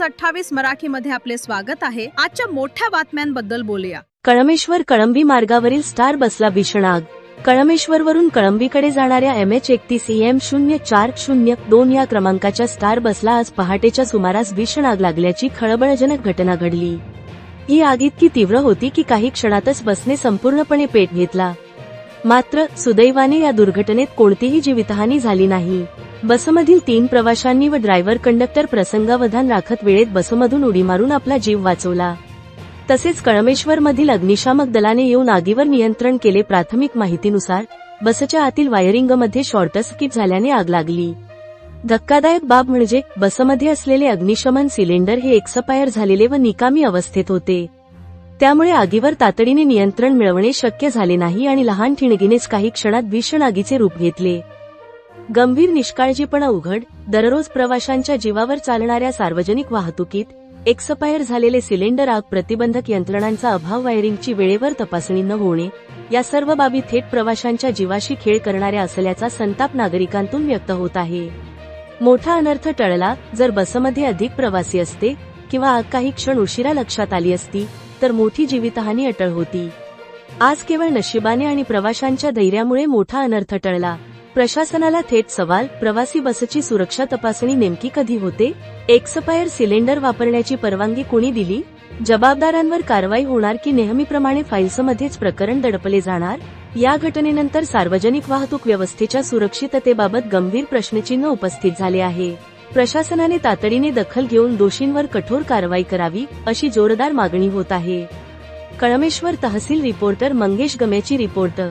News अठ्ठावीस मराठी मध्ये आपले स्वागत आहे. आजच्या मोठ्या बातम्यांबद्दल बोलूया. कळमेश्वर कळंबी मार्गावरील स्टार बसला भीषण आग. कळमेश्वरवरून कळंबीकडे जाणाऱ्या एम एच एकतीस एम शून्य चार शून्य दोन या क्रमांकाच्या स्टार बसला आज पहाटेच्या सुमारास भीषण आग लागल्याची खळबळजनक घटना घडली. ही आग इतकी तीव्र होती की काही क्षणातच बसने संपूर्णपणे पेट घेतला. मात्र सुदैवाने या दुर्घटनेत कोणतीही जीवितहानी झाली नाही. बसमधील तीन प्रवाशांनी व ड्रायव्हर कंडक्टर प्रसंगावधान राखत वेळेत बसमधून उडी मारून आपला जीव वाचवला. तसेच कळमेश्वर मधील अग्निशामक दलाने येऊन आगीवर नियंत्रण केले प्राथमिक माहितीनुसार बसच्या आतील वायरिंगमध्ये शॉर्ट झाल्याने आग लागली. धक्कादायक बाब म्हणजे बसमध्ये असलेले अग्निशमन सिलेंडर हे एक्सपायर झालेले व निकामी अवस्थेत होते. त्यामुळे आगीवर तातडीने नियंत्रण मिळवणे शक्य झाले नाही आणि लहान ठिणगीनेच काही क्षणात भीषण आगीचे रूप घेतले. गंभीर निष्काळजीपणा उघड दररोज प्रवाशांच्या जीवावर चालणाऱ्या सार्वजनिक वाहतुकीत एक्सपायर झालेले सिलेंडर आग प्रतिबंधक यंत्रणांचा अभाव वायरिंगची वेळेवर तपासणी न होणे या सर्व बाबी थेट प्रवाशांच्या जीवाशी खेळ करणाऱ्या असल्याचा संताप नागरिकांतून व्यक्त होत आहे. मोठा अनर्थ टळला जर बसमध्ये अधिक प्रवासी असते किंवा आग काही क्षण उशिरा लक्षात आली असती तर मोठी जीवितहानी अटळ होती. आज केवळ नशिबाने आणि प्रवाशांच्या धैर्यामुळे मोठा अनर्थ टळला. प्रशासनाला थेट सवाल प्रवासी बसची सुरक्षा तपासणी नेमकी कधी होते? एक्सपायर सिलेंडर वापरण्याची परवानगी कोणी दिली? जबाबदारांवर कारवाई होणार की नेहमीप्रमाणे फाईल्समध्येच प्रकरण दडपले जाणार? या घटनेनंतर सार्वजनिक वाहतूक व्यवस्थेच्या सुरक्षिततेबाबत गंभीर प्रश्नचिन्ह उपस्थित झाले आहे. प्रशासनाने तातडीने दखल घेऊन दोषींवर कठोर कारवाई करावी अशी जोरदार मागणी होत आहे. कळमेश्वर तहसील रिपोर्टर मंगेश गमेची रिपोर्टर